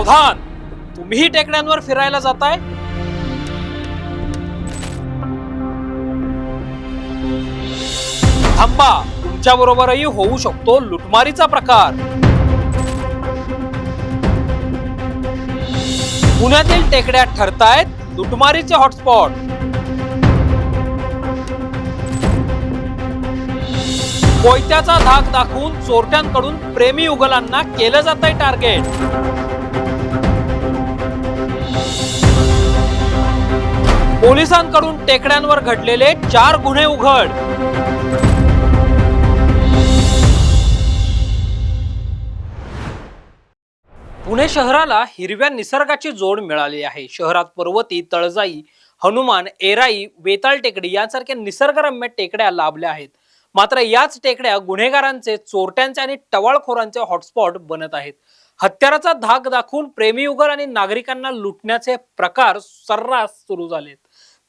सावधान! तुम्हीही टेकड्यांवर फिरायला जाताय? थांबा तुमच्या बरोबरही होऊ शकतो लुटमारीचा प्रकार. पुण्यातील टेकड्या ठरतायत लुटमारीचे हॉटस्पॉट. कोयत्याचा धाक दाखवून चोरट्यांकडून प्रेमी उगलांना केलं जात आहे टार्गेट. पोलिसांकडून टेकड्यांवर घडलेले चार गुन्हे उघड. पुणे शहराला हिरव्या निसर्गाची जोड मिळाली आहे. शहरात पर्वती तळजाई हनुमान एराई वेताळ टेकडी यांसारख्या निसर्गरम्य टेकड्या लाभल्या आहेत. मात्र याच टेकड्या गुन्हेगारांचे चोरट्यांचे आणि टवाळखोरांचे हॉटस्पॉट बनत आहेत. हत्याराचा धाक दाखवून प्रेमीयुगल आणि नागरिकांना लुटण्याचे प्रकार सर्रास सुरू झालेत.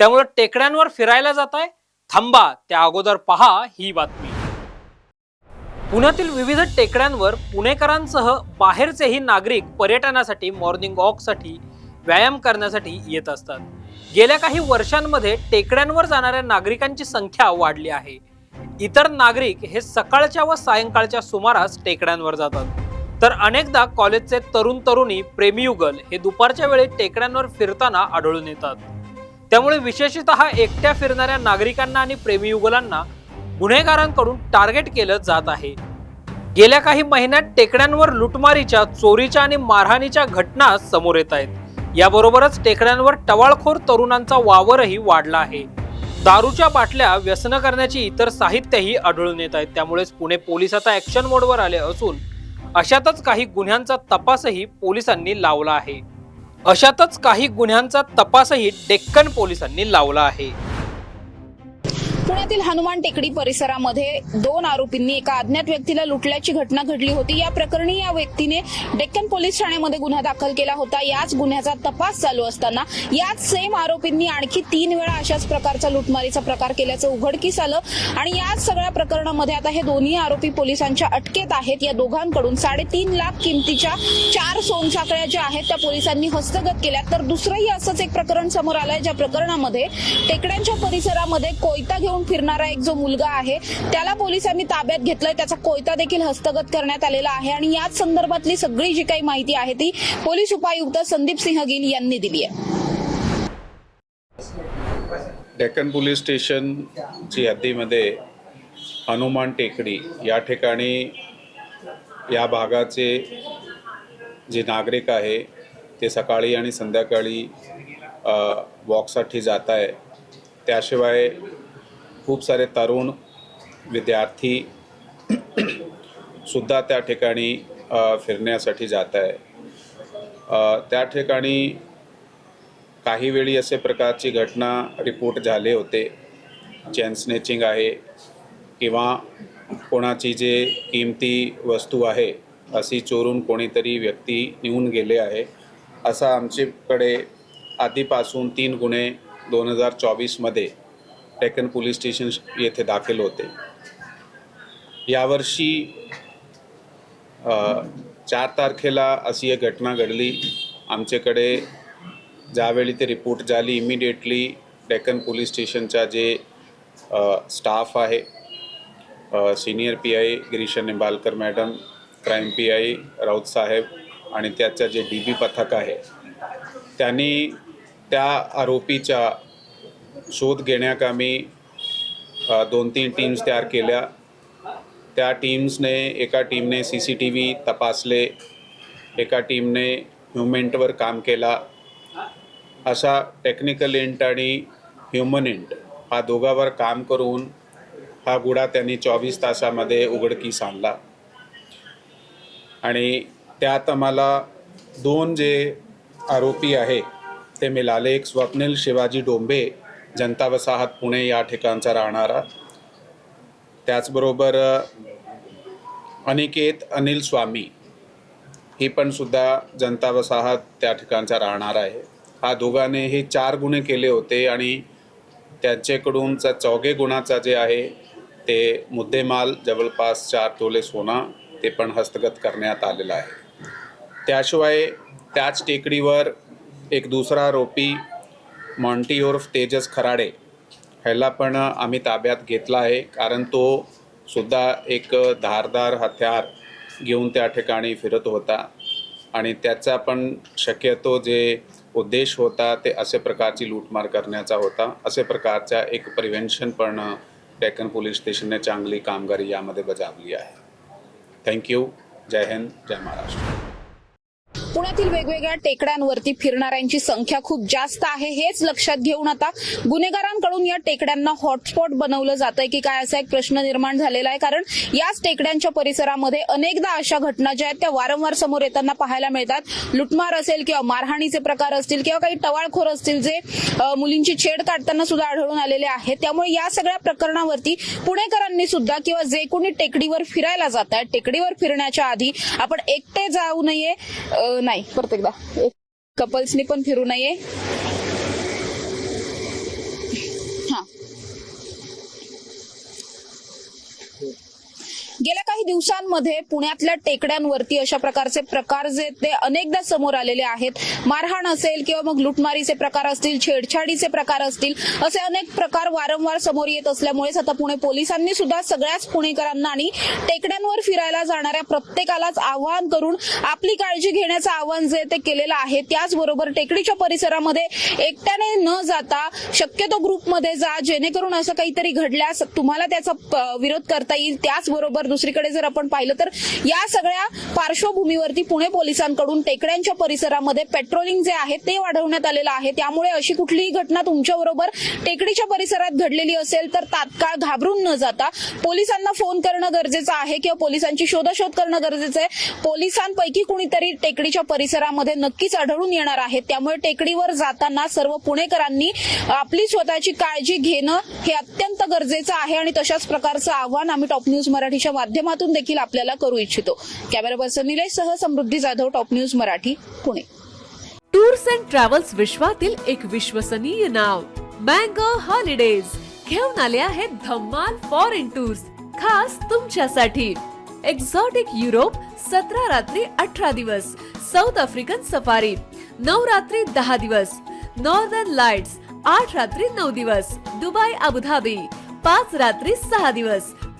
त्यामुळे टेकड्यांवर फिरायला जात आहे थांबा त्या अगोदर पहा ही बातमी. पुण्यातील विविध टेकड्यांवर पुणेकरांसह बाहेरचेही नागरिक पर्यटनासाठी मॉर्निंग वॉकसाठी व्यायाम करण्यासाठी येत असतात. गेल्या काही वर्षांमध्ये टेकड्यांवर जाणाऱ्या नागरिकांची संख्या वाढली आहे. इतर नागरिक हे सकाळच्या व सायंकाळच्या सुमारास टेकड्यांवर जातात. तर अनेकदा कॉलेजचे तरुण तरुणी प्रेमीयुगल हे दुपारच्या वेळी टेकड्यांवर फिरताना आढळून येतात. त्यामुळे विशेषतः एकट्या फिरणाऱ्या नागरिकांना आणि प्रेमीयुगलांना गुन्हेगारांकडून टार्गेट केलं जात आहे. गेल्या काही महिन्यात टेकड्यांवर लुटमारीच्या चोरीच्या आणि मारहाणीच्या घटना समोर येत आहेत. याबरोबरच टेकड्यांवर टवाळखोर तरुणांचा वावरही वाढला आहे. दारूच्या बाटल्या व्यसन करण्याची इतर साहित्यही आढळून येत आहेत. त्यामुळेच पुणे पोलीस आता ऍक्शन मोडवर आले असून अशातच काही गुन्ह्यांचा तपासही पोलिसांनी लावला आहे. अशातच काही गुन्ह्यांचा तपासही डेक्कन पोलिसांनी लावला आहे. पुण्यातील हनुमान टेकडी परिसरामध्ये दोन आरोपींनी एका अज्ञात व्यक्तीला लुटल्याची घटना घडली होती. या प्रकरणी या व्यक्तीने डेक्कन पोलीस ठाण्यामध्ये गुन्हा दाखल केला होता. याच गुन्ह्याचा तपास चालू असताना याच सेम आरोपींनी आणखी तीन वेळा अशाच प्रकारचा लुटमारीचा प्रकार केल्याचं उघडकीस आलं. आणि याच सगळ्या प्रकरणामध्ये आता हे दोन्ही आरोपी पोलिसांच्या अटकेत आहेत. या दोघांकडून साडेतीन लाख किमतीच्या चार सोनसाखळ्या ज्या आहेत त्या पोलिसांनी हस्तगत केल्या तर दुसरंही असंच एक प्रकरण समोर आलंय ज्या प्रकरणामध्ये टेकड्यांच्या परिसरामध्ये कोयता घेऊन फिरणारा एक जो मुलगा आहे त्याला पोलिसांनी ताब्यात घेतलंय. त्याचा कोयता देखील हस्तगत करण्यात आलेला आहे आणि याच संदर्भातली सगळी जी काही माहिती आहे ती पोलीस उपायुक्त संदीप सिंह गिल यांनी दिली आहे. डेक्कन पोलीस स्टेशनची हद्दीमध्ये हनुमान टेकडी या ठिकाणी या भागाचे जे नागरिक आहे ते सकाळी आणि संध्याकाळी वॉकसाठी जात आहे त्याशिवाय खूप सारे तरुण विद्यार्थी सुद्धा त्या ठिकाणी फिरण्यासाठी जात आहे. त्या ठिकाणी काही वेळी असे प्रकारची घटना रिपोर्ट झाले होते. चेन स्नेचिंग आहे किंवा कोणाची जे किमती वस्तू आहे अशी चोरून कोणीतरी व्यक्ती नेऊन गेले आहे. असा आमच्याकडे आधीपासून तीन गुन्हे दोन हजार चोवीसमध्ये डेक्कन पोलीस स्टेशन येथे दाखल होते. यावर्षी चार तारखेला अशी एक घटना घडली. आमच्याकडे ज्यावेळी ते रिपोर्ट झाली इमिडिएटली डेक्कन पोलीस स्टेशनचा जे स्टाफ आहे senior P I गिरीशन Nimbalkar madam crime P I Raut साहेब आणि त्याचं जे डी बी पथक आहे त्यांनी त्या आरोपीच्या शोध घेण्याकामी दोन तीन टीम्स तयार केल्या. त्या टीम्सने एका टीमने सी सी टी व्ही तपासले एका टीमने ह्युमेंटवर काम केला. असा टेक्निकल इंट आणि ह्युमन इंट हा दोघावर काम करून हा गुढा त्यांनी चोवीस तासामध्ये उघडकीस आणला. आणि त्यात आम्हाला दोन जे आरोपी आहे ते मिळाले. एक स्वप्नील शिवाजी डोंबे जनता वसाहत पुणे या ठिकाणचा राहणारा. त्याचबरोबर अनिकेत अनिल स्वामी ही पण सुद्धा जनता वसाहत त्या ठिकाणचा राहणार आहे. हा दोघांनी हे चार गुन्हे केले होते आणि त्यांच्याकडूनचा चौघे गुणाचा जे आहे ते मुद्देमाल जवळपास चार तोले सोना ते पण हस्तगत करण्यात आलेलं आहे. त्याशिवाय त्याच टेकडीवर एक दुसरा आरोपी मॉन्टी ओर्फ तेजस खराडे ह्याला पण आम्ही ताब्यात घेतला आहे कारण तो सुद्धा एक धारदार हत्यार घेऊन त्या ठिकाणी फिरत होता. आणि त्याचा पण शक्यतो जे उद्देश होता ते असे प्रकारची लूटमार करण्याचा होता. असे प्रकारच्या एक प्रिव्हेन्शन पण डेक्कन पोलीस स्टेशनने चांगली कामगिरी यामध्ये बजावली आहे. थँक्यू जय हिंद जय महाराष्ट्र. पुण्यातील वेगवेगळ्या टेकड्यांवरती फिरणाऱ्यांची संख्या खूप जास्त आहे हेच लक्षात घेऊन आता गुन्हेगारांकडून या टेकड्यांना हॉटस्पॉट बनवलं जातंय की काय असा एक प्रश्न निर्माण झालेला आहे. कारण याच टेकड्यांच्या परिसरामध्ये अनेकदा अशा घटना ज्या आहेत त्या वारंवार समोर येताना पाहायला मिळतात. लुटमार असेल किंवा मारहाणीचे प्रकार असतील किंवा काही टवाळखोर असतील जे मुलींची छेड काढताना सुद्धा आढळून आलेले आहेत. त्यामुळे या सगळ्या प्रकरणावरती पुणेकरांनी सुद्धा किंवा जे कोणी टेकडीवर फिरायला जात आहेत टेकडीवर फिरण्याच्या आधी आपण एकटे जाऊ नये नाही. प्रत्येकदा कपल्सनी पण फिरू नये. काही दिवसांमध्ये पुण्यातल्या टेकड्यांवरती अशा प्रकारचे प्रकार जे ते अनेकदा समोर आलेले आहेत. मारहाण असेल किंवा मग लुटमारीचे प्रकार असतील छेडछाडीचे प्रकार असतील असे अनेक प्रकार वारंवार समोर येत असल्यामुळेच आता पुणे पोलिसांनी सुद्धा सगळ्याच पुणेकरांना आणि टेकड्यांवर फिरायला जाणाऱ्या प्रत्येकालाच आवाहन करून आपली काळजी घेण्याचं आवाहन जे ते केलेलं आहे. त्याचबरोबर टेकडीच्या परिसरामध्ये एकट्याने न जाता शक्यतो ग्रुपमध्ये जा जेणेकरून असं काहीतरी घडल्यास तुम्हाला त्याचा विरोध करता येईल. त्याचबरोबर दुसरीकडे जर आपण पाहिलं तर या सगळ्या पार्श्वभूमीवरती पुणे पोलिसांकडून टेकड्यांच्या परिसरामध्ये पेट्रोलिंग जे आहे ते वाढवण्यात आलेलं आहे. त्यामुळे अशी कुठलीही घटना तुमच्याबरोबर टेकडीच्या परिसरात घडलेली असेल तर तात्काळ घाबरून न जाता पोलिसांना फोन करणं गरजेचं आहे किंवा पोलिसांची शोधाशोध करणं गरजेचं आहे. पोलिसांपैकी कुणीतरी टेकडीच्या परिसरामध्ये नक्कीच आढळून येणार आहे. त्यामुळे टेकडीवर जाताना सर्व पुणेकरांनी आपली स्वतःची काळजी घेणं हे अत्यंत गरजेचं आहे आणि तशाच प्रकारचं आव्हान आम्ही टॉप न्यूज मराठीच्या माध्यमातून देखील आपल्याला करू इच्छितो. कॅमेरा पर्सन निलेश सह Samruddhi Jadhav top news Marathi Pune. Tours and travels विश्वातील एक विश्वसनीय नाव मँगो हॉलिडेज. घेऊन आले आहेत धम्माल फॉरेन टूर्स खास तुमच्यासाठी. एक्झॉटिक युरोप सतरा रात्री अठरा दिवस. साऊथ आफ्रिकन सफारी नऊ रात्री दहा दिवस. नॉर्दर्न लाइट्स आठ रात्री नऊ दिवस. दुबई अबुधाबी पाच रात्री सहा दिवस.